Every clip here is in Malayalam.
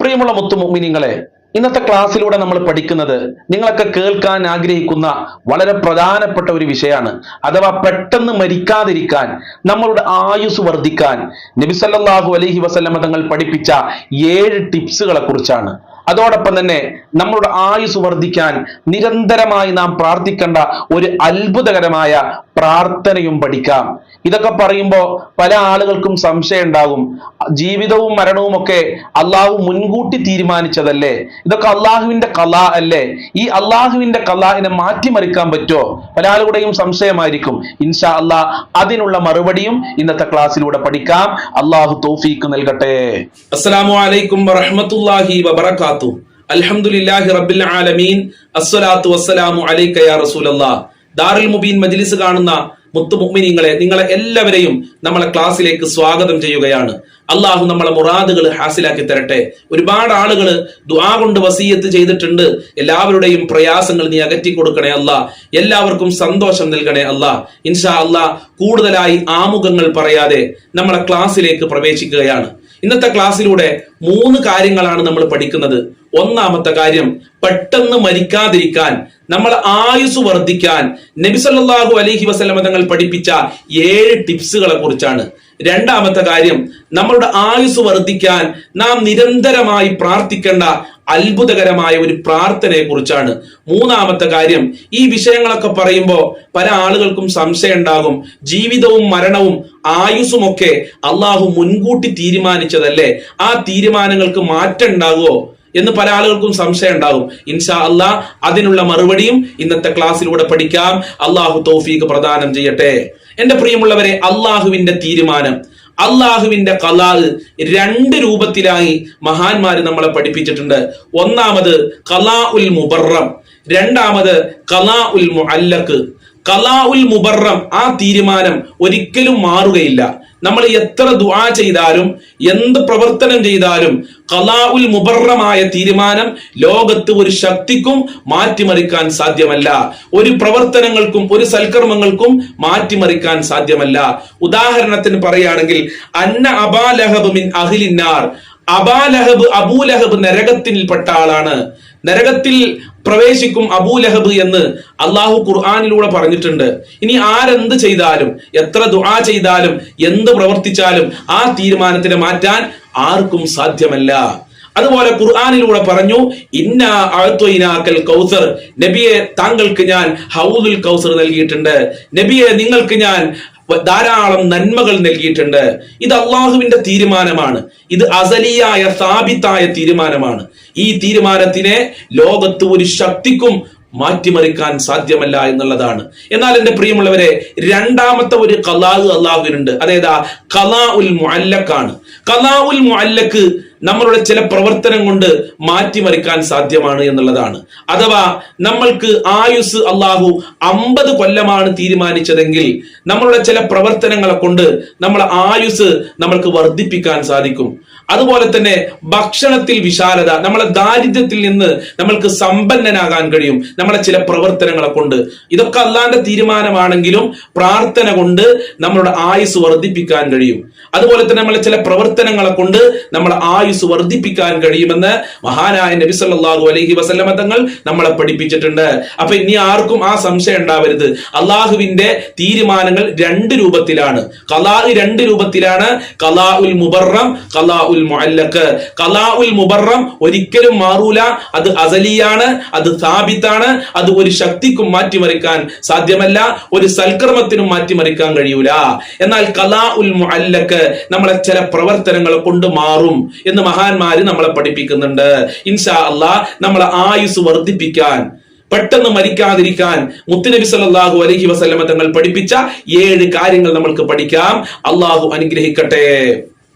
പ്രിയമുള്ള മുത്തുമുമിനിങ്ങളെ ഇന്നത്തെ ക്ലാസ്സിലൂടെ നമ്മൾ പഠിക്കുന്നത് നിങ്ങളൊക്കെ കേൾക്കാൻ ആഗ്രഹിക്കുന്ന വളരെ പ്രധാനപ്പെട്ട ഒരു വിഷയമാണ്. അഥവാ പെട്ടെന്ന് മരിക്കാതിരിക്കാൻ നമ്മളുടെ ആയുസ് വർദ്ധിക്കാൻ നബിസല്ലാഹു അലഹി വസല്ലമ തങ്ങൾ പഠിപ്പിച്ച ഏഴ് ടിപ്സുകളെ കുറിച്ചാണ്. അതോടൊപ്പം തന്നെ നമ്മളുടെ ആയുസ് വർദ്ധിക്കാൻ നിരന്തരമായി നാം പ്രാർത്ഥിക്കേണ്ട ഒരു അത്ഭുതകരമായ പ്രാർത്ഥനയും പഠിക്കാം. ഇതൊക്കെ പറയുമ്പോൾ പല ആളുകൾക്കും സംശയം ഉണ്ടാകും. ജീവിതവും മരണവും ഒക്കെ അള്ളാഹു മുൻകൂട്ടി തീരുമാനിച്ചതല്ലേ? ഇതൊക്കെ അള്ളാഹുവിന്റെ കല അല്ലേ? ഈ അള്ളാഹുവിന്റെ കലാഹിനെ മാറ്റിമറിക്കാൻ പറ്റുമോ? പല ആളുകളുടെയും സംശയമായിരിക്കും. ഇൻഷാ അള്ളാഹ് അതിനുള്ള മറുപടിയും ഇന്നത്തെ ക്ലാസ്സിലൂടെ പഠിക്കാം. അള്ളാഹു തൗഫീക്ക് നൽകട്ടെ. അസ്സലാമു അലൈക്കും അൽഹംദുലില്ലാഹി റബ്ബിൽ ആലമീൻ. അസ്സലാത്തു വസ്സലാമു യാ റസൂലല്ലാഹ് ദാറുൽ മുബീൻ മജ്ലിസ് കാണുന്ന മുത്തു മുഅ്മിനീങ്ങളെ നിങ്ങളെ എല്ലാവരെയും നമ്മളെ ക്ലാസ്സിലേക്ക് സ്വാഗതം ചെയ്യുകയാണ്. അള്ളാഹു നമ്മളെ മുറാദുകൾ ഹാസിലാക്കി തരട്ടെ. ഒരുപാട് ആളുകൾ ദുആ കൊണ്ട് വസീയത്ത് ചെയ്തിട്ടുണ്ട്. എല്ലാവരുടെയും പ്രയാസങ്ങൾ നീ അകറ്റി കൊടുക്കണേ അല്ല എല്ലാവർക്കും സന്തോഷം നൽകണേ അല്ല ഇൻഷാ അല്ലാ കൂടുതലായി ആമുഖങ്ങൾ പറയാതെ നമ്മളെ ക്ലാസ്സിലേക്ക് പ്രവേശിക്കുകയാണ്. ഇന്നത്തെ ക്ലാസ്സിലൂടെ മൂന്ന് കാര്യങ്ങളാണ് നമ്മൾ പഠിക്കുന്നത്. ഒന്നാമത്തെ കാര്യം പെട്ടെന്ന് മരിക്കാതിരിക്കാൻ നമ്മൾ ആയുസ് വർദ്ധിക്കാൻ. നബിസല്ലാഹു അലഹി വസല്ലമ തങ്ങൾ പഠിപ്പിച്ച ഏഴ് ടിപ്സുകളെ കുറിച്ചാണ് രണ്ടാമത്തെ കാര്യം നമ്മളുടെ ആയുസ് വർദ്ധിക്കാൻ നാം നിരന്തരമായി പ്രാർത്ഥിക്കേണ്ട അത്ഭുതകരമായ ഒരു പ്രാർത്ഥനയെ കുറിച്ചാണ് മൂന്നാമത്തെ കാര്യം ഈ വിഷയങ്ങളൊക്കെ പറയുമ്പോൾ പല ആളുകൾക്കും സംശയം ഉണ്ടാകും. ജീവിതവും മരണവും ആയുസും ഒക്കെ അള്ളാഹു മുൻകൂട്ടി തീരുമാനിച്ചതല്ലേ? ആ തീരുമാനങ്ങൾക്ക് മാറ്റം ഉണ്ടാകുമോ എന്ന് പല ആളുകൾക്കും സംശയം ഉണ്ടാകും. ഇൻഷാ അള്ളാഹ് അതിനുള്ള മറുപടിയും ഇന്നത്തെ ക്ലാസ്സിലൂടെ പഠിക്കാം. അള്ളാഹു തൗഫീഖ് പ്രദാനം ചെയ്യട്ടെ. എന്റെ പ്രിയമുള്ളവരെ അള്ളാഹുവിന്റെ തീരുമാനം അള്ളാഹുവിന്റെ കലാഹ് രണ്ട് രൂപത്തിലായി മഹാന്മാര് നമ്മളെ പഠിപ്പിച്ചിട്ടുണ്ട്. ഒന്നാമത് കലാ ഉൽ മുബറം രണ്ടാമത് കലാ ഉൽ മുഅല്ലക്ക് കലാ ഉൽ മുബറം ആ തീരുമാനം ഒരിക്കലും മാറുകയില്ല. നമ്മൾ എത്ര ദുആ ചെയ്താലും എന്ത് പ്രവർത്തനം ചെയ്താലും കലാഉൽ മുബറമായ തീരുമാനം ലോകത്ത് ഒരു ശക്തിക്കും മാറ്റിമറിക്കാൻ സാധ്യമല്ല. ഒരു പ്രവർത്തനങ്ങൾക്കും ഒരു സൽക്കർമ്മങ്ങൾക്കും മാറ്റിമറിക്കാൻ സാധ്യമല്ല. ഉദാഹരണത്തിന് പറയുകയാണെങ്കിൽ അന്ന അബാലഹബ് മിൻ അഹിലിന്നാർ. അബാലഹബ് അബൂലഹബ് നരകത്തിൽപ്പെട്ട ആളാണ്. നരകത്തിൽ പ്രവേശിക്കും അബൂലഹബ് എന്ന് അള്ളാഹു ഖുർആാനിലൂടെ പറഞ്ഞിട്ടുണ്ട്. ഇനി ആരെന്ത് ചെയ്താലും എത്ര ദുആ ചെയ്താലും എന്ത് പ്രവർത്തിച്ചാലും ആ തീരുമാനത്തിനെ മാറ്റാൻ ആർക്കും സാധ്യമല്ല. അതുപോലെ ഖുർആാനിലൂടെ പറഞ്ഞു ഇന്ന കൗസർ. നബിയെ താങ്കൾക്ക് ഞാൻ ഹൗദുൽ കൗസർ നൽകിയിട്ടുണ്ട്. നബിയെ നിങ്ങൾക്ക് ഞാൻ ധാരാളം നന്മകൾ നൽകിയിട്ടുണ്ട്. ഇത് അള്ളാഹുവിന്റെ തീരുമാനമാണ്. ഇത് അസലിയായ സ്ഥാപിത്തായ തീരുമാനമാണ്. ഈ തീരുമാനത്തിനെ ലോകത്ത് ഒരു ശക്തിക്കും മാറ്റിമറിക്കാൻ സാധ്യമല്ല എന്നുള്ളതാണ്. എന്നാൽ എന്റെ പ്രിയമുള്ളവരെ രണ്ടാമത്തെ ഒരു കലാഹ് അള്ളാഹുവിനുണ്ട്. അതായത് കലാ ഉൽ മുഅല്ലക്കാണ് കലാ ഉൽ മുഅല്ലക്ക് നമ്മളുടെ ചില പ്രവർത്തനം കൊണ്ട് മാറ്റിമറിക്കാൻ സാധ്യമാണ് എന്നുള്ളതാണ്. അഥവാ നമ്മൾക്ക് ആയുസ് അള്ളാഹു അമ്പത് കൊല്ലമാണ് തീരുമാനിച്ചതെങ്കിൽ നമ്മളുടെ ചില പ്രവർത്തനങ്ങളെ കൊണ്ട് നമ്മളെ ആയുസ് നമ്മൾക്ക് വർദ്ധിപ്പിക്കാൻ സാധിക്കും. അതുപോലെ തന്നെ ഭക്ഷണത്തിൽ വിശാലത നമ്മളെ ദാരിദ്ര്യത്തിൽ നിന്ന് നമ്മൾക്ക് സമ്പന്നനാകാൻ കഴിയും നമ്മളെ ചില പ്രവർത്തനങ്ങളെ കൊണ്ട്. ഇതൊക്കെ അല്ലാണ്ട് തീരുമാനമാണെങ്കിലും പ്രാർത്ഥന കൊണ്ട് നമ്മളുടെ ആയുസ് വർദ്ധിപ്പിക്കാൻ കഴിയും. അതുപോലെ തന്നെ നമ്മളെ ചില പ്രവർത്തനങ്ങളെ കൊണ്ട് നമ്മളെ ആയുസ് വർദ്ധിപ്പിക്കാൻ കഴിയുമെന്ന് മഹാനായ നബി സല്ലല്ലാഹു അലൈഹി വസല്ലമ തങ്ങൾ നമ്മളെ പഠിപ്പിച്ചിട്ടുണ്ട്. അപ്പൊ ഇനി ആർക്കും ആ സംശയം ഉണ്ടാവരുത്. അള്ളാഹുവിന്റെ തീരുമാനങ്ങൾ രണ്ട് രൂപത്തിലാണ്. കലാ രണ്ട് രൂപത്തിലാണ്. കലാ ഉൽ മുബറം കലാ ഉൽ മുഅല്ലക്ക് കലാ ഉൽ മുബറം ഒരിക്കലും മാറൂല. അത് അസലിയാണ് അത് സാബിത്താണ്. അത് ഒരു ശക്തിക്കും മാറ്റിമറിക്കാൻ സാധ്യമല്ല. ഒരു സൽക്രമത്തിനും മാറ്റിമറിക്കാൻ കഴിയൂല. എന്നാൽ കലാ ഉൽ മുഅല്ലക്ക് നമ്മളെ ചില പ്രവർത്തനങ്ങൾ കൊണ്ട് മാറും എന്ന് മഹാന്മാര് നമ്മളെ പഠിപ്പിക്കുന്നുണ്ട്. ഇൻഷാ അള്ളാ നമ്മളെ ആയുസ് വർദ്ധിപ്പിക്കാൻ പെട്ടെന്ന് മരിക്കാതിരിക്കാൻ മുത്തുനബി സല്ലല്ലാഹു അലഹി വസല്ലമ തങ്ങൾ പഠിപ്പിച്ച ഏഴ് കാര്യങ്ങൾ നമ്മൾക്ക് പഠിക്കാം. അള്ളാഹു അനുഗ്രഹിക്കട്ടെ.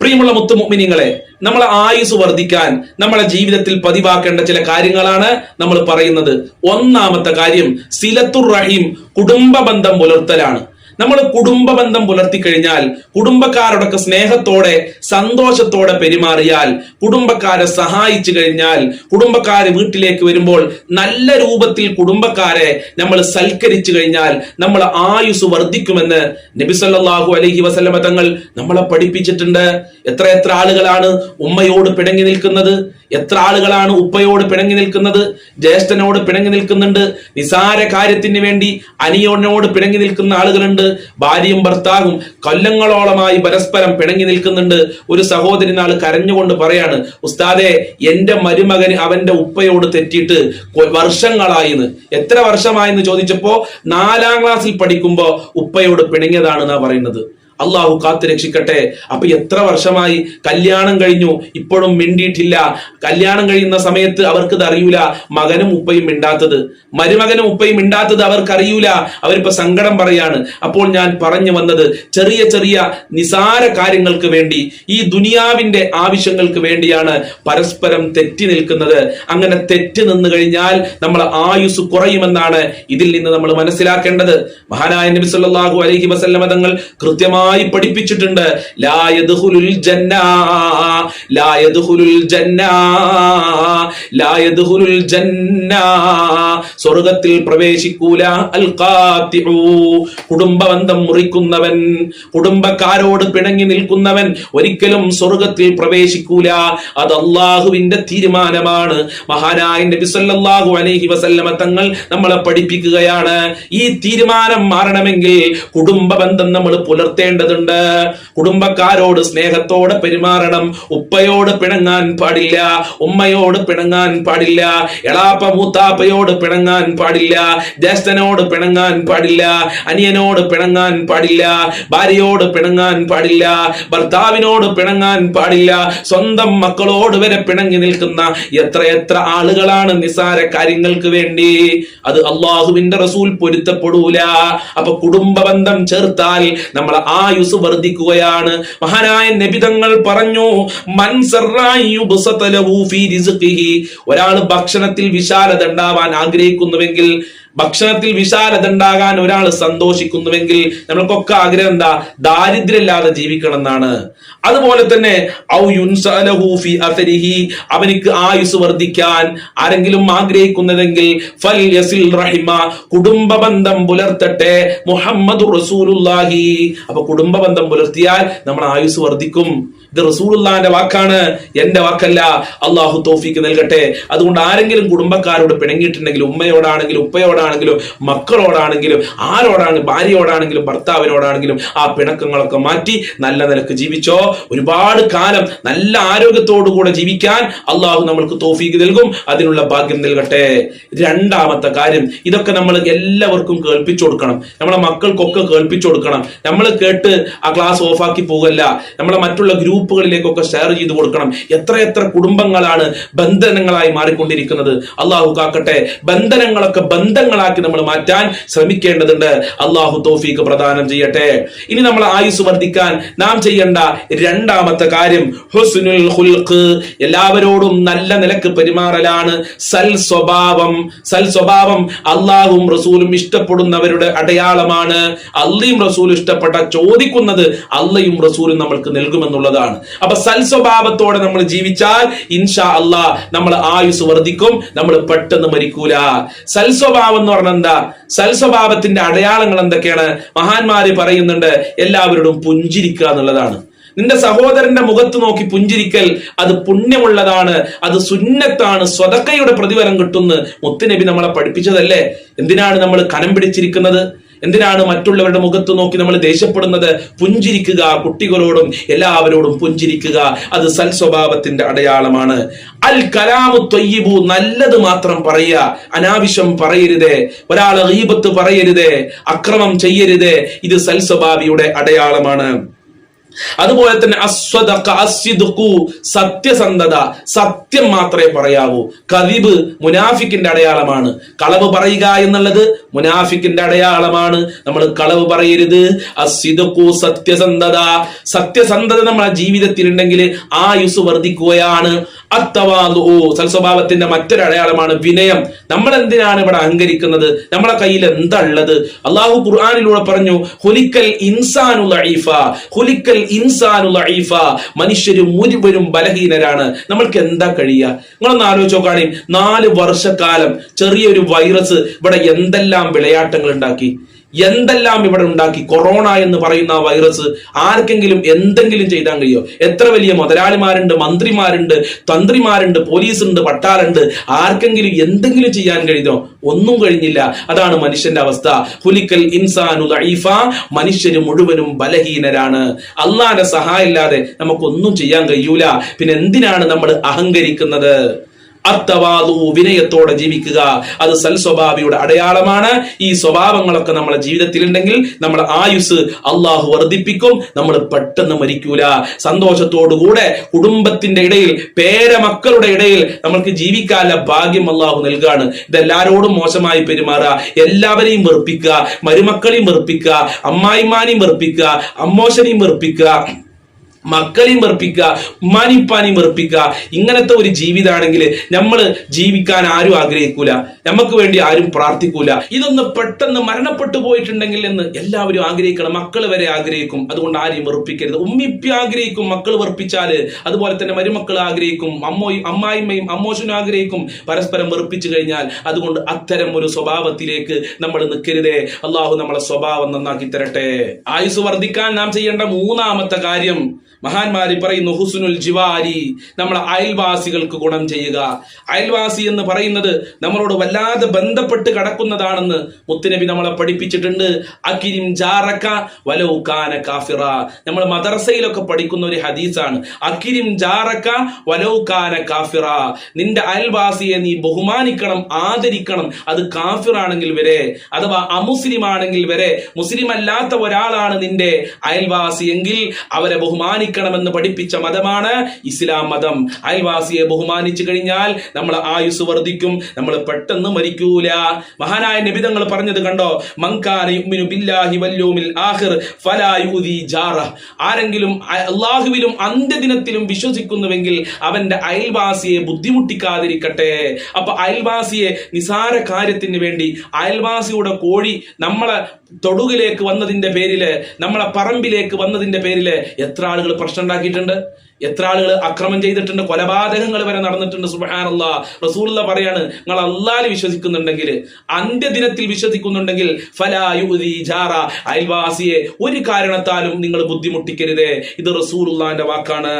പ്രിയമുള്ള മുത്തു മുഅ്മിനീങ്ങളെ നമ്മളെ ആയുസ് വർദ്ധിക്കാൻ നമ്മളെ ജീവിതത്തിൽ പതിവാക്കേണ്ട ചില കാര്യങ്ങളാണ് നമ്മൾ പറയുന്നത്. ഒന്നാമത്തെ കാര്യം സിലത്തുർ റഹീം കുടുംബ ബന്ധം പുലർത്തലാണ്. നമ്മൾ കുടുംബ ബന്ധം പുലർത്തി കഴിഞ്ഞാൽ കുടുംബക്കാരോടൊക്കെ സ്നേഹത്തോടെ സന്തോഷത്തോടെ പെരുമാറിയാൽ കുടുംബക്കാരെ സഹായിച്ചു കഴിഞ്ഞാൽ കുടുംബക്കാരെ വീട്ടിലേക്ക് വരുമ്പോൾ നല്ല രൂപത്തിൽ കുടുംബക്കാരെ നമ്മൾ സൽക്കരിച്ചു കഴിഞ്ഞാൽ നമ്മൾ ആയുസ് വർദ്ധിക്കുമെന്ന് നബി സല്ലല്ലാഹു അലൈഹി വസല്ലമ തങ്ങൾ നമ്മളെ പഠിപ്പിച്ചിട്ടുണ്ട്. എത്ര എത്ര ആളുകളാണ് ഉമ്മയോട് പിടങ്ങി നിൽക്കുന്നത്? എത്ര ആളുകളാണ് ഉപ്പയോട് പിണങ്ങി നിൽക്കുന്നത്? ജ്യേഷ്ഠനോട് പിണങ്ങി നിൽക്കുന്നുണ്ട്. നിസാര കാര്യത്തിന് വേണ്ടി അനിയോനോട് പിണങ്ങി നിൽക്കുന്ന ആളുകളുണ്ട്. ഭാര്യയും ഭർത്താവും കൊല്ലങ്ങളോളമായി പരസ്പരം പിണങ്ങി നിൽക്കുന്നുണ്ട്. ഒരു സഹോദരി നാൾ കരഞ്ഞുകൊണ്ട് പറയാണ് ഉസ്താദെ എന്റെ മരുമകന് അവന്റെ ഉപ്പയോട് തെറ്റിയിട്ട് വർഷങ്ങളായിന്ന്. എത്ര വർഷമായെന്ന് ചോദിച്ചപ്പോ നാലാം ക്ലാസ്സിൽ പഠിക്കുമ്പോ ഉപ്പയോട് പിണങ്ങിയതാണ് എന്നാ പറയുന്നത്. അള്ളാഹു കാത്തു രക്ഷിക്കട്ടെ. അപ്പൊ എത്ര വർഷമായി കല്യാണം കഴിഞ്ഞു ഇപ്പോഴും മിണ്ടിയിട്ടില്ല. കല്യാണം കഴിയുന്ന സമയത്ത് അവർക്ക് ഇത് അറിയൂല. മകനും ഉപ്പയും മിണ്ടാത്തത്. മരുമകനും ഉപ്പയും മിണ്ടാത്തത് അവർക്കറിയൂല അവരിപ്പോ സങ്കടം പറയാണ്. അപ്പോൾ ഞാൻ പറഞ്ഞു വന്നത് ചെറിയ ചെറിയ നിസാര കാര്യങ്ങൾക്ക് വേണ്ടി ഈ ദുനിയാവിന്റെ ആവശ്യങ്ങൾക്ക് വേണ്ടിയാണ് പരസ്പരം തെറ്റി നിൽക്കുന്നത്. അങ്ങനെ തെറ്റി നിന്ന് കഴിഞ്ഞാൽ നമ്മൾ ആയുസ് കുറയുമെന്നാണ് ഇതിൽ നിന്ന് നമ്മൾ മനസ്സിലാക്കേണ്ടത്. മഹാനായ നബി സല്ലല്ലാഹു അലൈഹി വസല്ലമ തങ്ങൾ കൃത്യമായി പഠിപ്പിച്ചിട്ടുണ്ട്. ലാ ജന്ന ലാ ജന്ന ലാ ജന്ന. സ്വർഗത്തിൽ പ്രവേശിക്കൂല. അൽ കുടുംബബന്ധം മുറിക്കുന്നവൻ കുടുംബക്കാരോട് പിണങ്ങി നിൽക്കുന്നവൻ ഒരിക്കലും സ്വർഗത്തിൽ പ്രവേശിക്കൂല. അത് അള്ളാഹുവിന്റെ തീരുമാനമാണ്. മഹാനായ നബി സല്ലല്ലാഹു അലൈഹി വസല്ലമ തങ്ങൾ നമ്മളെ പഠിപ്പിക്കുകയാണ്. ഈ തീരുമാനം മാറണമെങ്കിൽ കുടുംബ ബന്ധം നമ്മൾ പുലർത്തേണ്ടതുണ്ട് കുടുംബക്കാരോട് സ്നേഹത്തോടെ പെരുമാറണം. ഉപ്പയോട് പിണങ്ങാൻ പാടില്ല. ഉമ്മയോട് പിണങ്ങാൻ പാടില്ല. എളാപ്പ മൂത്താപ്പയോട് പിണങ്ങാൻ പാടില്ല. ജ്യേഷ്ഠനോട് പിണങ്ങാൻ പാടില്ല. അനിയനോട് പിണങ്ങാൻ പാടില്ല. ഭാര്യയോട് പിണങ്ങാൻ പാടില്ല. ഭർത്താവിനോട് പിണങ്ങാൻ പാടില്ല. സ്വന്തം മക്കളോട് വരെ പിണങ്ങി നിൽക്കുന്ന എത്ര എത്ര ആളുകളാണ് നിസാര കാര്യങ്ങൾക്ക് വേണ്ടി. അത് അള്ളാഹുവിന്റെ റസൂൽ പൊരുത്തപ്പെടൂല. അപ്പൊ കുടുംബ ബന്ധം ചേർത്താൽ നമ്മളെ ആയുസ് വർദ്ധിക്കുകയാണ്. മഹാനായ നബിതങ്ങൾ പറഞ്ഞു ഒരാൾ ഭക്ഷണത്തിൽ വിശാലത ഉണ്ടാവാൻ ആഗ്രഹിക്കുന്നുവെങ്കിൽ ഭക്ഷണത്തിൽ വിശാലത ഉണ്ടാകാൻ ഒരാൾ സന്തോഷിക്കുന്നുവെങ്കിൽ നമ്മൾക്കൊക്കെ ആഗ്രഹം എന്താ? ദാരിദ്ര്യമില്ലാതെ ജീവിക്കണം എന്നാണ് അതുപോലെ തന്നെ അവനിക്ക് ആയുസ് വർദ്ധിക്കാൻ ആരെങ്കിലും ആഗ്രഹിക്കുന്നതെങ്കിൽ ഫൽ യസിൽ റഹിമ കുടുംബ ബന്ധം പുലർത്തട്ടെ. മുഹമ്മദ് റസൂലുള്ളാഹി. അപ്പൊ കുടുംബ ബന്ധം പുലർത്തിയാൽ നമ്മൾ ആയുസ് വർദ്ധിക്കും. ഇത് റസൂലുള്ളാന്റെ വാക്കാണ്. എന്റെ വാക്കല്ല. അള്ളാഹു തോഫിക്ക് നൽകട്ടെ. അതുകൊണ്ട് ആരെങ്കിലും കുടുംബക്കാരോട് പിണങ്ങിയിട്ടുണ്ടെങ്കിൽ ഉമ്മയോടാണെങ്കിലും ഉപ്പയോടാണെങ്കിലും മക്കളോടാണെങ്കിലും ആരോടാണെങ്കിലും ഭാര്യയോടാണെങ്കിലും ഭർത്താവിനോടാണെങ്കിലും ആ പിണക്കങ്ങളൊക്കെ മാറ്റി നല്ല നിലയ്ക്ക് ജീവിച്ചോ. ഒരുപാട് കാലം നല്ല ആരോഗ്യത്തോടുകൂടെ ജീവിക്കാൻ അള്ളാഹു നമ്മൾക്ക് തോഫീക്ക് നൽകും. അതിനുള്ള ഭാഗ്യം നൽകട്ടെ. രണ്ടാമത്തെ കാര്യം. ഇതൊക്കെ നമ്മൾ എല്ലാവർക്കും കേൾപ്പിച്ചു കൊടുക്കണം. നമ്മളെ മക്കൾക്കൊക്കെ കേൾപ്പിച്ചു കൊടുക്കണം. നമ്മൾ കേട്ട് ആ ക്ലാസ് ഓഫാക്കി പോകല്ല. നമ്മളെ മറ്റുള്ള ഗ്രൂപ്പുകളിലേക്കൊക്കെ ഷെയർ ചെയ്ത് കൊടുക്കണം. എത്ര എത്ര കുടുംബങ്ങളാണ് ബന്ധനങ്ങളായി മാറിക്കൊണ്ടിരിക്കുന്നത്. അള്ളാഹു കാക്കട്ടെ ബന്ധനങ്ങളൊക്കെ ബന്ധങ്ങളാക്കി നമ്മൾ മാറ്റാൻ ശ്രമിക്കേണ്ടതുണ്ട്. അള്ളാഹു തോഫീക്ക് പ്രദാനം ചെയ്യട്ടെ. ഇനി നമ്മൾ ആയുസ് വർദ്ധിക്കാൻ നാം ചെയ്യേണ്ട രണ്ടാമത്തെ കാര്യം ഹുസ്നുൽ ഖുൽഖ്. എല്ലാവരോടും നല്ല നിലയ്ക്ക് പെരുമാറലാണ്. സൽ സ്വഭാവം സൽ സ്വഭാവം അള്ളാഹും റസൂലും ഇഷ്ടപ്പെടുന്നവരുടെ അടയാളമാണ്. അള്ളിയും റസൂലും ഇഷ്ടപ്പെട്ട ചോദിക്കുന്നത് അള്ളയും റസൂലും നമ്മൾക്ക് നൽകുമെന്നുള്ളതാണ്. അപ്പൊ സൽസ്വഭാവത്തോടെ നമ്മൾ ജീവിച്ചാൽ ഇൻഷാ അള്ളാ നമ്മൾ ആയുസ് വർദ്ധിക്കും നമ്മൾ പെട്ടെന്ന് മരിക്കൂല. സൽസ്വഭാവം എന്ന് പറഞ്ഞാൽ എന്താ? സൽസ്വഭാവത്തിന്റെ അടയാളങ്ങൾ എന്തൊക്കെയാണ്? മഹാന്മാര് പറയുന്നുണ്ട് എല്ലാവരോടും പുഞ്ചിരിക്കുക എന്നുള്ളതാണ്. നിന്റെ സഹോദരന്റെ മുഖത്ത് നോക്കി പുഞ്ചിരിക്കൽ അത് പുണ്യമുള്ളതാണ് അത് സുന്നത്താണ് സ്വതക്കയുടെ പ്രതിഫലം കിട്ടുന്നു മുത്തുനബി നമ്മളെ പഠിപ്പിച്ചതല്ലേ? എന്തിനാണ് നമ്മൾ കനം പിടിച്ചിരിക്കുന്നത്? എന്തിനാണ് മറ്റുള്ളവരുടെ മുഖത്ത് നോക്കി നമ്മൾ ദേഷ്യപ്പെടുന്നത്? പുഞ്ചിരിക്കുക കുട്ടികളോടും എല്ലാവരോടും പുഞ്ചിരിക്കുക. അത് സൽ സ്വഭാവത്തിന്റെ അടയാളമാണ്. അൽ കലാമു തൊയ്യിബു നല്ലത് മാത്രം പറയുക. അനാവശ്യം പറയരുതേ. ഒരാൾ ഗീബത്ത് പറയരുതേ. അക്രമം ചെയ്യരുതേ. ഇത് സൽ സ്വഭാവിയുടെ അടയാളമാണ്. അതുപോലെ തന്നെ അസ്വദക്ക അസ്യിദ്ഖു സത്യസന്ധത സത്യം മാത്രമേ പറയാവൂ. കദിബ് മുനാഫിക്കിന്റെ അടയാളമാണ്. കളവ് പറയുക എന്നുള്ളത് മുനാഫിക്കിന്റെ അടയാളമാണ്. നമ്മൾ കളവ് പറയരുത്. അസ്യിദ്ഖു സത്യസന്ധത. സത്യസന്ധത നമ്മളെ ജീവിതത്തിൽ ഉണ്ടെങ്കിൽ ആയുസ് വർദ്ധിക്കുകയാണ്. അത്തവാദു സൽസ്വഭാവത്തിന്റെ മറ്റൊരു അടയാളമാണ് വിനയം. നമ്മൾ എന്തിനാണ് ഇവിടെ അഹങ്കരിക്കുന്നത്? നമ്മളെ കയ്യിൽ എന്താ ഉള്ളത്? അള്ളാഹു ഖുർആാനിലൂടെ പറഞ്ഞു ഹുലിക്കൽ ഇൻസാനുള്ള ഹുലിക്കൽ ഇൻസാനു ലഈഫ. മനുഷ്യര് മുഴുവനും ബലഹീനരാണ്. നമ്മൾക്ക് എന്താ കഴിയുക? നിങ്ങളൊന്ന് ആലോചിച്ച് നോക്കുകയാണെങ്കിൽ നാല് വർഷക്കാലം ചെറിയൊരു വൈറസ് ഇവിടെ എന്തെല്ലാം വിളയാട്ടങ്ങൾ ഉണ്ടാക്കി. എന്തെല്ലാം ഇവിടെ ഉണ്ടാക്കി? കൊറോണ എന്ന് പറയുന്ന വൈറസ് ആർക്കെങ്കിലും എന്തെങ്കിലും ചെയ്താൽ കഴിയോ? എത്ര വലിയ മുതലാളിമാരുണ്ട് മന്ത്രിമാരുണ്ട് തന്ത്രിമാരുണ്ട് പോലീസുണ്ട് പട്ടാളുണ്ട്. ആർക്കെങ്കിലും എന്തെങ്കിലും ചെയ്യാൻ കഴിഞ്ഞോ ഒന്നും കഴിഞ്ഞില്ല. അതാണ് മനുഷ്യന്റെ അവസ്ഥ. ഹുലിക്കൽ ഇൻസാനു ലഈഫ മനുഷ്യര് മുഴുവനും ബലഹീനരാണ്. അള്ളാന്റെ സഹായമില്ലാതെ നമുക്കൊന്നും ചെയ്യാൻ കഴിയൂല. പിന്നെ എന്തിനാണ് നമ്മൾ അഹങ്കരിക്കുന്നത്? അത്തവാദു വിനയത്തോടെ ജീവിക്കുക. അത് സൽസ്വഭാവിയുടെ അടയാളമാണ്. ഈ സ്വഭാവങ്ങളൊക്കെ നമ്മളെ ജീവിതത്തിൽ ഉണ്ടെങ്കിൽ നമ്മളെ ആയുസ് അള്ളാഹു വർദ്ധിപ്പിക്കും. നമ്മൾ പെട്ടെന്ന് മരിക്കൂല. സന്തോഷത്തോടുകൂടെ കുടുംബത്തിന്റെ ഇടയിൽ പേരമക്കളുടെ ഇടയിൽ നമ്മൾക്ക് ജീവിക്കാനുള്ള ഭാഗ്യം അള്ളാഹു നൽകുകയാണ് ഇതെല്ലാരോടും മോശമായി പെരുമാറുക. എല്ലാവരെയും വെറുപ്പിക്കുക. മരുമക്കളെയും വെറുപ്പിക്കുക. അമ്മായിമാനെയും വെറുപ്പിക്കുക. അമ്മോശനെയും വെറുപ്പിക്കുക. മക്കളെയും വെറുപ്പിക്കുക ഉമ്മാനിപ്പാനെയും വെറുപ്പിക്കുക. ഇങ്ങനത്തെ ഒരു ജീവിതമാണെങ്കിൽ നമ്മൾ ജീവിക്കാൻ ആരും ആഗ്രഹിക്കൂല. നമുക്ക് വേണ്ടി ആരും പ്രാർത്ഥിക്കൂല. ഇതൊന്ന് പെട്ടെന്ന് മരണപ്പെട്ടു പോയിട്ടുണ്ടെങ്കിൽ എന്ന് എല്ലാവരും ആഗ്രഹിക്കണം. മക്കൾ വരെ ആഗ്രഹിക്കും. അതുകൊണ്ട് ആരെയും വെറുപ്പിക്കരുത്. ഉമ്മിപ്പി ആഗ്രഹിക്കും. മക്കൾ വെറുപ്പിച്ചാൽ അതുപോലെ തന്നെ മരുമക്കൾ ആഗ്രഹിക്കും. അമ്മോ അമ്മായിമ്മയും അമ്മോശനും ആഗ്രഹിക്കും. പരസ്പരം വെറുപ്പിച്ചു കഴിഞ്ഞാൽ അതുകൊണ്ട് അത്തരം ഒരു സ്വഭാവത്തിലേക്ക് നമ്മൾ നിൽക്കരുതേ. അള്ളാഹു നമ്മളെ സ്വഭാവം നന്നാക്കി തരട്ടെ. ആയുസ് വർദ്ധിക്കാൻ നാം ചെയ്യേണ്ട മൂന്നാമത്തെ കാര്യം മഹാന്മാരി പറയുന്നു ഹുസുനുൽ ജിവാരി നമ്മൾ അയൽവാസികൾക്ക് ഗുണം ചെയ്യുക. അയൽവാസി എന്ന് പറയുന്നത് നമ്മളോട് വല്ലാതെ ബന്ധപ്പെട്ട് കിടക്കുന്നതാണെന്ന് മുത്തുനബി നമ്മളെ പഠിപ്പിച്ചിട്ടുണ്ട്. അക്കിരിം ജാറക്ക വലൗക്കാന കാഫിറ. നമ്മൾ മദർസയിലൊക്കെ പഠിക്കുന്ന ഒരു ഹദീസാണ്. അക്കിരിം ജാറക്ക വലൗക്കാന കാഫിറ. നിന്റെ അയൽവാസിയെ നീ ബഹുമാനിക്കണം ആദരിക്കണം. അത് കാഫിറാണെങ്കിൽ വരെ അഥവാ അമുസ്ലിം ആണെങ്കിൽ വരെ മുസ്ലിം അല്ലാത്ത ഒരാളാണ് നിന്റെ അയൽവാസിയെങ്കിൽ അവരെ അവരെ ബഹുമാനിക്കണമെന്ന് പഠിപ്പിച്ച മതമാണ് ഇസ്ലാം മതം. അയൽവാസിയെ ബഹുമാനിച്ചു കഴിഞ്ഞാൽ നമ്മൾ ആയുസ് വർദ്ധിക്കും. നമ്മൾ പെട്ടെന്ന് മരിക്കൂല. മഹാനായ നബിതങ്ങൾ പറഞ്ഞത് കണ്ടോ? ആരെങ്കിലും അള്ളാഹുവിലും അന്ത്യദിനത്തിലും വിശ്വസിക്കുന്നുവെങ്കിൽ അവന്റെ അയൽവാസിയെ ബുദ്ധിമുട്ടിക്കാതിരിക്കട്ടെ. അപ്പൊ അയൽവാസിയെ നിസാര കാര്യത്തിന് വേണ്ടി അയൽവാസിയുടെ കോഴി നമ്മളെ തൊടുകിലേക്ക് വന്നതിന്റെ പേരിൽ നമ്മളെ പറമ്പിലേക്ക് വന്നതിന്റെ പേരിൽ എത്ര ആളുകൾ പ്രശ്നം ഉണ്ടാക്കിയിട്ടുണ്ട്? എത്ര ആളുകൾ അക്രമം ചെയ്തിട്ടുണ്ട് കൊലപാതകങ്ങൾ വരെ നടന്നിട്ടുണ്ട് സുബാനല്ല റസൂല പറയാണ് നിങ്ങൾ അള്ളാൽ വിശ്വസിക്കുന്നുണ്ടെങ്കിൽ അന്ത്യദിനത്തിൽ വിശ്വസിക്കുന്നുണ്ടെങ്കിൽ ജാറ. അയൽവാസിയെ ഒരു കാരണത്താലും നിങ്ങൾ ബുദ്ധിമുട്ടിക്കരുതേ. ഇത് റസൂലുള്ളാന്റെ വാക്കാണ്.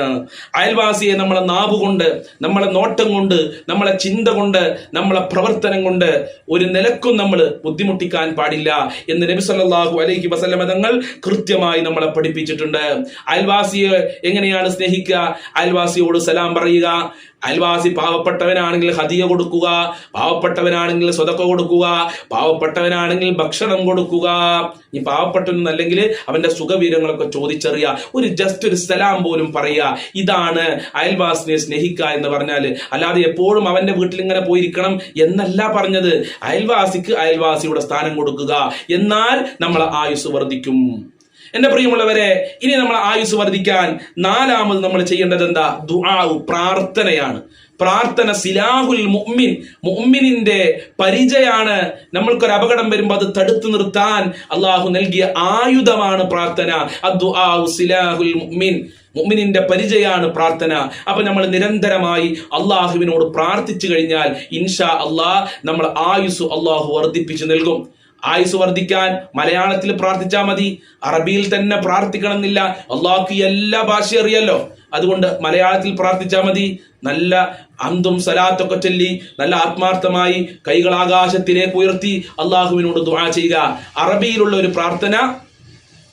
അയൽവാസിയെ നമ്മളെ നാവ് കൊണ്ട് നമ്മളെ നോട്ടം കൊണ്ട് നമ്മളെ ചിന്ത കൊണ്ട് നമ്മളെ പ്രവർത്തനം കൊണ്ട് ഒരു നിലക്കും നമ്മൾ ബുദ്ധിമുട്ടിക്കാൻ പാടില്ല എന്ന് നബി സല്ലല്ലാഹു അലൈഹി വസല്ലമ തങ്ങൾ കൃത്യമായി നമ്മളെ പഠിപ്പിച്ചിട്ടുണ്ട്. അയൽവാസിയെ എങ്ങനെയാണ് സ്നേഹിക്കുക? അയൽവാസിയോട് സലാം പറയുക. അയൽവാസി പാവപ്പെട്ടവനാണെങ്കിൽ ഹതിയ കൊടുക്കുക പാവപ്പെട്ടവനാണെങ്കിൽ സ്വതക്ക കൊടുക്കുക പാവപ്പെട്ടവനാണെങ്കിൽ ഭക്ഷണം കൊടുക്കുക. ഈ പാവപ്പെട്ടവനല്ലെങ്കിൽ അവന്റെ സുഖവീരങ്ങളൊക്കെ ചോദിച്ചറിയുക ഒരു ജസ്റ്റ് ഒരു സലാം പോലും പറയുക. ഇതാണ് അയൽവാസിനെ സ്നേഹിക്കുക എന്ന് പറഞ്ഞാൽ അല്ലാതെ എപ്പോഴും അവന്റെ വീട്ടിൽ ഇങ്ങനെ പോയിരിക്കണം എന്നല്ല പറഞ്ഞത്. അയൽവാസിക്ക് അയൽവാസിയുടെ സ്ഥാനം കൊടുക്കുക. എന്നാൽ നമ്മളെ ആയുസ് വർദ്ധിക്കും. എന്റെ പ്രിയമുള്ളവരെ ഇനി നമ്മൾ ആയുസ് വർദ്ധിക്കാൻ നാലാമത് നമ്മൾ ചെയ്യേണ്ടത് എന്താ? ദുആവ് പ്രാർത്ഥനയാണ്. പ്രാർത്ഥന സിലാഹുൽ മുഅ്മിൻ. മുഅ്മിനിന്റെ പരിചയാണ് നമ്മൾക്കൊരു അപകടം വരുമ്പോൾ അത് തടുത്തു നിർത്താൻ അള്ളാഹു നൽകിയ ആയുധമാണ് പ്രാർത്ഥന. അദ്ദുആഉ സിലാഹുൽ മുഅ്മിൻ. മുഅ്മിനിന്റെ പരിചയാണ് പ്രാർത്ഥന. അപ്പൊ നമ്മൾ നിരന്തരമായി അള്ളാഹുവിനോട് പ്രാർത്ഥിച്ചു കഴിഞ്ഞാൽ ഇൻഷാ അള്ളാഹ് നമ്മൾ ആയുസ് അള്ളാഹു വർദ്ധിപ്പിച്ചു നൽകും. ആയുസ് വർദ്ധിക്കാൻ മലയാളത്തിൽ പ്രാർത്ഥിച്ചാൽ മതി. അറബിയിൽ തന്നെ പ്രാർത്ഥിക്കണം എന്നില്ല അള്ളാഹ്ക്ക് എല്ലാ ഭാഷ അറിയാലോ. അതുകൊണ്ട് മലയാളത്തിൽ പ്രാർത്ഥിച്ചാൽ മതി. നല്ല അന്തും സലാത്തൊക്കെ ചൊല്ലി നല്ല ആത്മാർത്ഥമായി കൈകൾ ആകാശത്തിലേക്ക് ഉയർത്തി അള്ളാഹുവിനോട് ദുആ ചെയ്യുക. അറബിയിലുള്ള ഒരു പ്രാർത്ഥന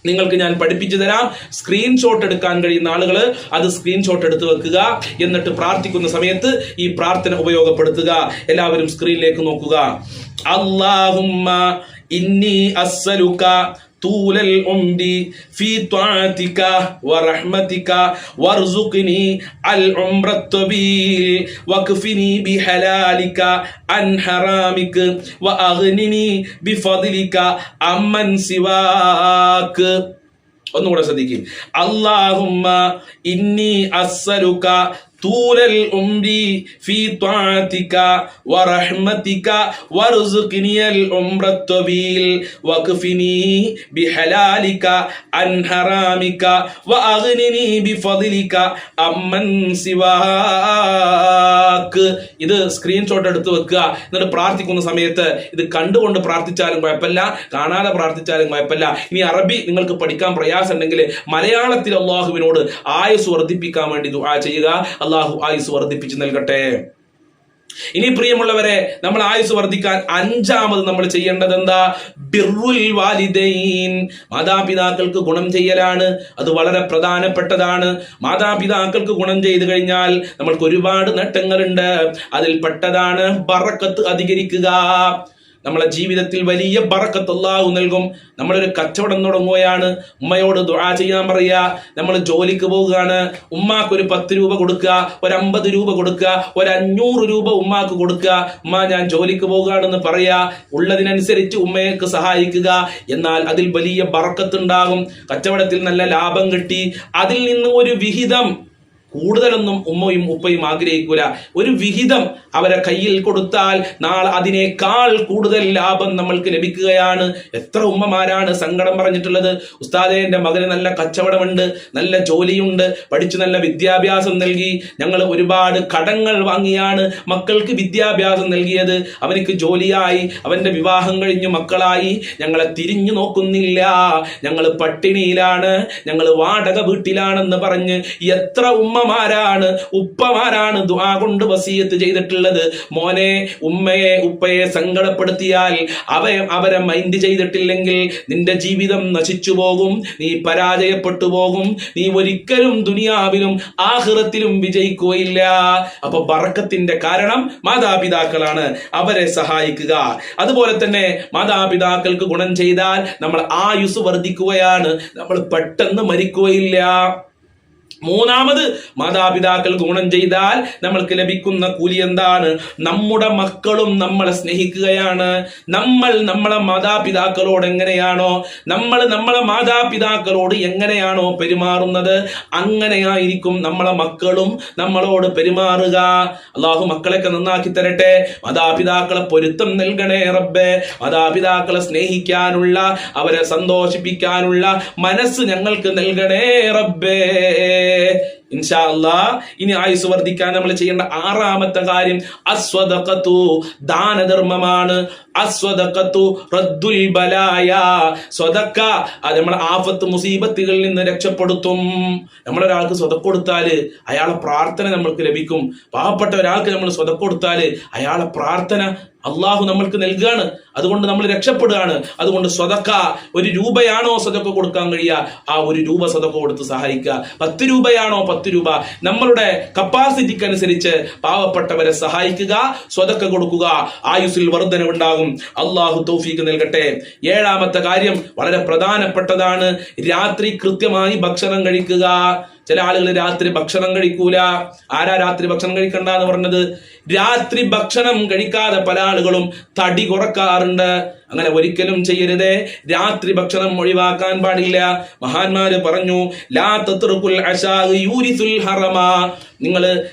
നിങ്ങൾക്ക് ഞാൻ പഠിപ്പിച്ചു തരാം. സ്ക്രീൻഷോട്ട് എടുക്കാൻ കഴിയുന്ന ആളുകൾ അത് സ്ക്രീൻഷോട്ട് എടുത്ത് വെക്കുക. എന്നിട്ട് പ്രാർത്ഥിക്കുന്ന സമയത്ത് ഈ പ്രാർത്ഥന ഉപയോഗപ്പെടുത്തുക. എല്ലാവരും സ്ക്രീനിലേക്ക് നോക്കുക. അള്ളാഹുമ്മ ഇന്നി അസ്സലുക طول العمر في طاعتك ورحمتك وارزقني العمر الطويل واكفني بحلالك عن حرامك واغنني بفضلك عمن سواك ഒന്നുകൂടെ ശ്രദ്ധിക്കും അള്ളാഹുമ്മ ഇന്നി അസ്സലുക طول العمر في طاعتك ورحمتك وارزقني العمر الطويل واكفني بحلالك عن حرامك واغنني بفضلك عمن سواك ഇത് സ്ക്രീൻഷോട്ട് എടുത്ത് വെക്കുക എന്നിട്ട് പ്രാർത്ഥിക്കുന്ന സമയത്ത് ഇത് കണ്ടുകൊണ്ട് പ്രാർത്ഥിച്ചാലും കുഴപ്പമില്ല കാണാതെ പ്രാർത്ഥിച്ചാലും കുഴപ്പമില്ല ഇനി അറബി നിങ്ങൾക്ക് പഠിക്കാൻ പ്രയാസം ഉണ്ടെങ്കിൽ മലയാളത്തിൽ അള്ളാഹുവിനോട് ആയുസ് വർദ്ധിപ്പിക്കാൻ വേണ്ടി ദുആ ചെയ്യുക അള്ളാഹു ആയുസ് വർദ്ധിപ്പിച്ചു നൽകട്ടെ. ഇനി പ്രിയമുള്ളവരെ നമ്മൾ ആയുസ് വർദ്ധിക്കാൻ അഞ്ചാമത് നമ്മൾ ചെയ്യേണ്ടത് എന്താ? ബിർറുൽ വാലിദൈൻ. മാതാപിതാക്കൾക്ക് ഗുണം ചെയ്യലാണ്. അത് വളരെ പ്രധാനപ്പെട്ടതാണ്. മാതാപിതാക്കൾക്ക് ഗുണം ചെയ്തു കഴിഞ്ഞാൽ നമ്മൾക്ക് ഒരുപാട് നേട്ടങ്ങളുണ്ട്. അതിൽ പെട്ടതാണ് ബറക്കത്ത് അധികരിക്കുക. നമ്മളെ ജീവിതത്തിൽ വലിയ ബറക്കത്ത് അല്ലാഹു നൽകും. നമ്മളൊരു കച്ചവടം തുടങ്ങുകയാണ്. ഉമ്മയോട് ദുആ ചെയ്യാൻ പറയുക. നമ്മൾ ജോലിക്ക് പോവുകയാണ്. ഉമ്മാക്ക് ഒരു പത്ത് രൂപ കൊടുക്കുക ഒരു അമ്പത് രൂപ കൊടുക്കുക ഒരു അഞ്ഞൂറ് രൂപ ഉമ്മാക്ക് കൊടുക്കുക. ഉമ്മ ഞാൻ ജോലിക്ക് പോവുകയാണെന്ന് പറയാ ഉള്ളതിനനുസരിച്ച് ഉമ്മയൊക്കെ സഹായിക്കുക. എന്നാൽ അതിൽ വലിയ ബറക്കത്തുണ്ടാകും. കച്ചവടത്തിൽ നല്ല ലാഭം കിട്ടി. അതിൽ നിന്ന് ഒരു വിഹിതം കൂടുതലൊന്നും ഉമ്മയും ഉപ്പയും ആഗ്രഹിക്കൂല. ഒരു വിഹിതം അവരെ കയ്യിൽ കൊടുത്താൽ നാളെ അതിനേക്കാൾ കൂടുതൽ ലാഭം നമ്മൾക്ക് ലഭിക്കുകയാണ്. എത്ര ഉമ്മമാരാണ് സങ്കടം പറഞ്ഞിട്ടുള്ളത്. ഉസ്താദെ എന്റെ മകന് നല്ല കച്ചവടമുണ്ട് നല്ല ജോലിയുണ്ട് പഠിച്ചു നല്ല വിദ്യാഭ്യാസം നൽകി. ഞങ്ങൾ ഒരുപാട് കടങ്ങൾ വാങ്ങിയാണ് മക്കൾക്ക് വിദ്യാഭ്യാസം നൽകിയത്. അവനിക്ക് ജോലിയായി അവന്റെ വിവാഹം കഴിഞ്ഞു മക്കളായി. ഞങ്ങളെ തിരിഞ്ഞു നോക്കുന്നില്ല. ഞങ്ങൾ പട്ടിണിയിലാണ് ഞങ്ങൾ വാടക വീട്ടിലാണെന്ന് പറഞ്ഞ് എത്ര ഉമ്മമാരാണ് ഉപ്പമാരാണ് ദുആ കൊണ്ട് വസീയത്ത് ചെയ്തിട്ടുള്ളത്. മോനെ ഉമ്മയെ ഉപ്പയെ സങ്കടപ്പെടുത്തിയാൽ അവയെ അവരെ മൈൻഡ് ചെയ്തിട്ടില്ലെങ്കിൽ നിന്റെ ജീവിതം നശിച്ചു പോകും നീ പരാജയപ്പെട്ടു പോകും നീ ഒരിക്കലും ദുനിയാവിലും ആഹ്റത്തിലും വിജയിക്കുകയില്ല. അപ്പൊ ബറക്കത്തിന്റെ കാരണം മാതാപിതാക്കളാണ് അവരെ സഹായിക്കുക. അതുപോലെ തന്നെ മാതാപിതാക്കൾക്ക് ഗുണം ചെയ്താൽ നമ്മൾ ആയുസ് വർദ്ധിക്കുകയാണ്. നമ്മൾ പെട്ടെന്ന് മരിക്കുകയില്ല. മൂന്നാമത് മാതാപിതാക്കൾ ഗുണം ചെയ്താൽ നമ്മൾക്ക് ലഭിക്കുന്ന കൂലി എന്താണ്? നമ്മുടെ മക്കളും നമ്മളെ സ്നേഹിക്കുകയാണ്. നമ്മൾ നമ്മളെ മാതാപിതാക്കളോട് എങ്ങനെയാണോ നമ്മൾ നമ്മളെ മാതാപിതാക്കളോട് എങ്ങനെയാണോ പെരുമാറുന്നത് അങ്ങനെയായിരിക്കും നമ്മളെ മക്കളും നമ്മളോട് പെരുമാറുക. അള്ളാഹു മക്കളെയൊക്കെ നന്നാക്കി തരട്ടെ. മാതാപിതാക്കളെ പൊരുത്തം നൽകണേ റബ്ബെ. മാതാപിതാക്കളെ സ്നേഹിക്കാനുള്ള അവരെ സന്തോഷിപ്പിക്കാനുള്ള മനസ്സ് ഞങ്ങൾക്ക് നൽകണേ റബ്ബേ. ഇൻഷാ അള്ളാ ഇനി ആയുസ് വർദ്ധിക്കാൻ നമ്മൾ ചെയ്യേണ്ട ആറാമത്തെ കാര്യം അസ്വദഖത്തു ദാനധർമ്മമാണ്. അസ്വദഖത്തു റദ്ദുൽ ബലായ. സ്വതക്ക അത് നമ്മളെ ആഫത്ത് മുസീബത്തുകളിൽ നിന്ന് രക്ഷപ്പെടുത്തും. നമ്മളൊരാൾക്ക് സ്വത കൊടുത്താൽ അയാളെ പ്രാർത്ഥന നമ്മൾക്ക് ലഭിക്കും. പാവപ്പെട്ട ഒരാൾക്ക് നമ്മൾ സ്വത കൊടുത്താൽ അയാളെ പ്രാർത്ഥന അള്ളാഹു നമ്മൾക്ക് നൽകുകയാണ് അതുകൊണ്ട് നമ്മൾ രക്ഷപ്പെടുകയാണ്. അതുകൊണ്ട് സ്വതക്ക ഒരു രൂപയാണോ സ്വതക്ക കൊടുക്കാൻ കഴിയുക? ആ ഒരു രൂപ സ്വതക്ക കൊടുത്ത് സഹായിക്കുക. പത്ത് രൂപയാണോ പത്ത് രൂപ? നമ്മളുടെ കപ്പാസിറ്റിക്ക് അനുസരിച്ച് പാവപ്പെട്ടവരെ സഹായിക്കുക സ്വതക്ക കൊടുക്കുക. ആയുസിൽ വർധനവുണ്ടാകും. അള്ളാഹു തൗഫീക്ക് നൽകട്ടെ. ഏഴാമത്തെ കാര്യം വളരെ പ്രധാനപ്പെട്ടതാണ്. രാത്രി കൃത്യമായി ഭക്ഷണം കഴിക്കുക. ചില ആളുകൾ രാത്രി ഭക്ഷണം കഴിക്കൂല. ആരാ രാത്രി ഭക്ഷണം കഴിക്കണ്ട എന്ന് പറഞ്ഞത്? രാത്രി ഭക്ഷണം കഴിക്കാതെ പല ആളുകളും തടി കുറക്കാറുണ്ട്. അങ്ങനെ ഒരിക്കലും ചെയ്യരുത്. രാത്രി ഭക്ഷണം ഒഴിവാക്കാൻ പാടില്ല. മഹാന്മാര് പറഞ്ഞു ലാ യൂരിസുൽ ഹറമ. നിങ്ങൾ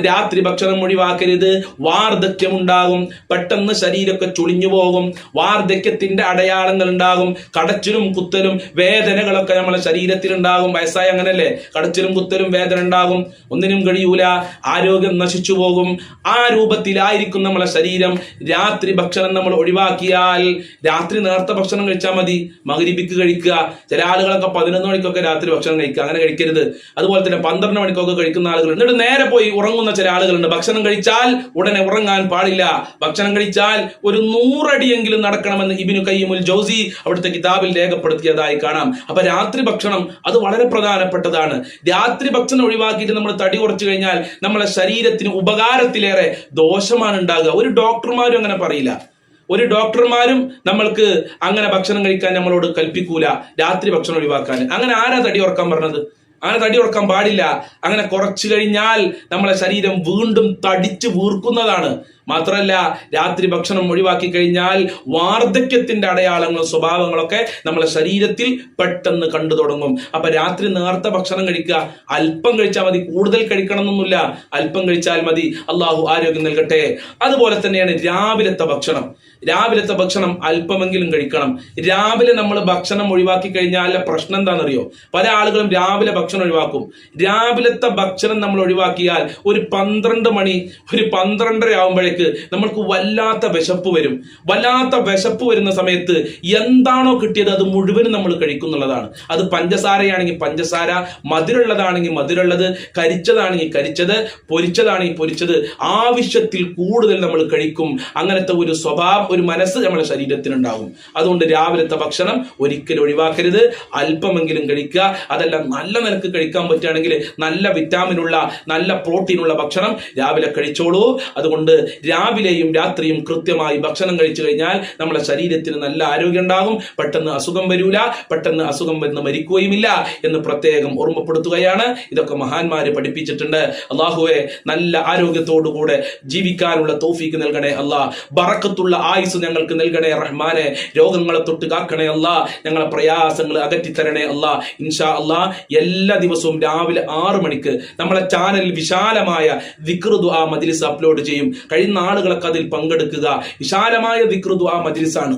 രാത്രി ഭക്ഷണം ഒഴിവാക്കരുത്. വാർദ്ധക്യം ഉണ്ടാകും പെട്ടെന്ന് ശരീരമൊക്കെ ചുളിഞ്ഞു പോകും. വാർദ്ധക്യത്തിന്റെ അടയാളങ്ങൾ ഉണ്ടാകും. കടച്ചിലും കുത്തലും വേദനകളൊക്കെ നമ്മളെ ശരീരത്തിൽ ഉണ്ടാകും വയസ്സായ അങ്ങനല്ലേ? കടച്ചിലും കുത്തലും വേദന ഉണ്ടാകും. ഒന്നിനും കഴിയൂല. ആരോഗ്യം നശിച്ചു പോകും. ആ രൂപത്തിലായിരിക്കും നമ്മളെ ശരീരം. രാത്രി ഭക്ഷണം നമ്മൾ ഒഴിവാക്കിയാൽ രാത്രി നേരത്തെ ഭക്ഷണം കഴിച്ചാൽ മതി. മകരിപ്പിക്ക് കഴിക്കുക. ചില ആളുകളൊക്കെ പതിനൊന്ന് മണിക്കൊക്കെ രാത്രി ഭക്ഷണം കഴിക്കുക. അങ്ങനെ കഴിക്കരുത്. അതുപോലെ തന്നെ പന്ത്രണ്ട് മണിക്കൊക്കെ കഴിക്കുന്ന ആളുകൾ എന്നിട്ട് നേരെ പോയി ഉറങ്ങുന്ന ചില ആളുകളുണ്ട്. ഭക്ഷണം കഴിച്ചാൽ ഉടനെ ഉറങ്ങാൻ പാടില്ല. ഭക്ഷണം കഴിച്ചാൽ ഒരു നൂറടിയെങ്കിലും നടക്കണമെന്ന് ഇബിനു കയ്യമുൽ ജോസി അവിടുത്തെ കിതാബിൽ രേഖപ്പെടുത്തിയതായി കാണാം. അപ്പൊ രാത്രി ഭക്ഷണം അത് വളരെ പ്രധാനപ്പെട്ടതാണ്. രാത്രി ഭക്ഷണം ഒഴിവാക്കിയിട്ട് നമ്മൾ തടി കുറച്ചു കഴിഞ്ഞാൽ നമ്മളെ ശരീരത്തിന് ഉപകാരത്തിലേറെ ദോഷമാണ് ഉണ്ടാകുക. ഒരു ഡോക്ടർമാരും അങ്ങനെ പറയില്ല. ഒരു ഡോക്ടർമാരും നമ്മൾക്ക് അങ്ങനെ ഭക്ഷണം കഴിക്കാൻ നമ്മളോട് കൽപ്പിക്കൂല. രാത്രി ഭക്ഷണം ഒഴിവാക്കാൻ. അങ്ങനെ ആരാ തടി ഉറക്കാൻ പറഞ്ഞത്? അങ്ങനെ തടി ഉറക്കാൻ പാടില്ല. അങ്ങനെ കുറച്ചു കഴിഞ്ഞാൽ നമ്മളെ ശരീരം വീണ്ടും തടിച്ചു വീർക്കുന്നതാണ്. മാത്രമല്ല രാത്രി ഭക്ഷണം ഒഴിവാക്കി കഴിഞ്ഞാൽ വാർദ്ധക്യത്തിന്റെ അടയാളങ്ങളും സ്വഭാവങ്ങളൊക്കെ നമ്മളെ ശരീരത്തിൽ പെട്ടെന്ന് കണ്ടു തുടങ്ങും. അപ്പൊ രാത്രി നേർത്ത ഭക്ഷണം കഴിക്കുക അല്പം കഴിച്ചാൽ മതി കൂടുതൽ കഴിക്കണം എന്നൊന്നുമില്ല അല്പം കഴിച്ചാൽ മതി അള്ളാഹു ആരോഗ്യം നൽകട്ടെ. അതുപോലെ തന്നെയാണ് രാവിലത്തെ ഭക്ഷണം. രാവിലത്തെ ഭക്ഷണം അല്പമെങ്കിലും കഴിക്കണം. രാവിലെ നമ്മൾ ഭക്ഷണം ഒഴിവാക്കി കഴിഞ്ഞാൽ പ്രശ്നം എന്താണെന്നറിയോ? പല ആളുകളും രാവിലെ ഭക്ഷണം ഒഴിവാക്കും. രാവിലത്തെ ഭക്ഷണം നമ്മൾ ഒഴിവാക്കിയാൽ ഒരു പന്ത്രണ്ട് മണി ഒരു പന്ത്രണ്ടര ആകുമ്പോഴേക്ക് നമ്മൾക്ക് വല്ലാത്ത വിശപ്പ് വരും. വല്ലാത്ത വിശപ്പ് വരുന്ന സമയത്ത് എന്താണോ കിട്ടിയത് അത് മുഴുവനും നമ്മൾ കഴിക്കുന്നുള്ളതാണ് അത് പഞ്ചസാരയാണെങ്കിൽ പഞ്ചസാര മധുരമുള്ളതാണെങ്കിൽ മധുരമുള്ളത് കരിച്ചതാണെങ്കിൽ കരിച്ചത് പൊരിച്ചതാണെങ്കിൽ പൊരിച്ചത് ആവശ്യത്തിൽ കൂടുതൽ നമ്മൾ കഴിക്കും. അങ്ങനത്തെ ഒരു സ്വഭാവം ഒരു മനസ്സ് നമ്മുടെ ശരീരത്തിനുണ്ടാകും. അതുകൊണ്ട് രാവിലത്തെ ഭക്ഷണം ഒരിക്കലും ഒഴിവാക്കരുത്. അല്പമെങ്കിലും കഴിക്കുക. അതെല്ലാം നല്ല നിലയ്ക്ക് കഴിക്കാൻ പറ്റുകയാണെങ്കിൽ നല്ല വിറ്റാമിനുള്ള നല്ല പ്രോട്ടീനുള്ള ഭക്ഷണം രാവിലെ കഴിച്ചോളൂ. അതുകൊണ്ട് രാവിലെയും രാത്രിയും കൃത്യമായി ഭക്ഷണം കഴിച്ചു കഴിഞ്ഞാൽ നമ്മുടെ ശരീരത്തിന് നല്ല ആരോഗ്യം ഉണ്ടാകും. പെട്ടെന്ന് അസുഖം വരൂല. പെട്ടെന്ന് അസുഖം വന്ന് മരിക്കുകയുമില്ല എന്ന് പ്രത്യേകം ഓർമ്മപ്പെടുത്തുകയാണ്. ഇതൊക്കെ മഹാന്മാര് പഠിപ്പിച്ചിട്ടുണ്ട്. അള്ളാഹുവെ നല്ല ആരോഗ്യത്തോടുകൂടെ ജീവിക്കാനുള്ള തോഫീക്ക് നൽകണേ അല്ലാ ബറക്കത്തുള്ള ആയുസ് ഞങ്ങൾക്ക് നൽകണേ റഹ്മാനെ. രോഗങ്ങളെ തൊട്ട് കാക്കണേ അല്ല ഞങ്ങളെ പ്രയാസങ്ങൾ അകറ്റിത്തരണേ അല്ല ഇൻഷാ അല്ലാ എല്ലാ ദിവസവും രാവിലെ ആറ് മണിക്ക് നമ്മളെ ചാനലിൽ വിശാലമായ വിക്രുദ് ആ മജിലിസ് അപ്ലോഡ് ചെയ്യും. കഴിയുന്ന ആളുകളൊക്കെ അതിൽ പങ്കെടുക്കുക. വിശാലമായ ആ മജ്ലിസാണ്.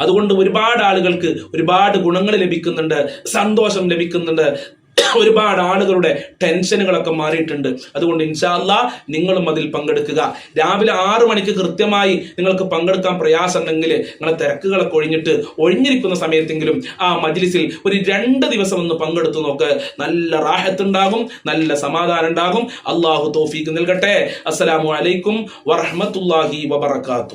അതുകൊണ്ട് ഒരുപാട് ആളുകൾക്ക് ഒരുപാട് ഗുണങ്ങൾ ലഭിക്കുന്നുണ്ട്. സന്തോഷം ലഭിക്കുന്നുണ്ട്. ഒരുപാട് ആളുകളുടെ ടെൻഷനുകളൊക്കെ മാറിയിട്ടുണ്ട്. അതുകൊണ്ട് ഇൻഷാല്ല നിങ്ങളും അതിൽ പങ്കെടുക്കുക. രാവിലെ ആറ് മണിക്ക് കൃത്യമായി നിങ്ങൾക്ക് പങ്കെടുക്കാൻ പ്രയാസമുണ്ടെങ്കിൽ നിങ്ങളെ തിരക്കുകളൊക്കെ ഒഴിഞ്ഞിട്ട് ഒഴിഞ്ഞിരിക്കുന്ന സമയത്തെങ്കിലും ആ മജ്ലിസിൽ ഒരു രണ്ട് ദിവസം ഒന്ന് പങ്കെടുത്തു നോക്ക്. നല്ല റാഹത്തുണ്ടാകും നല്ല സമാധാനം ഉണ്ടാകും. അള്ളാഹു തോഫീക്ക് നൽകട്ടെ. അസ്സലാമു അലൈക്കും വറഹ്മത്തുള്ളാഹി വബറകാതുഹു.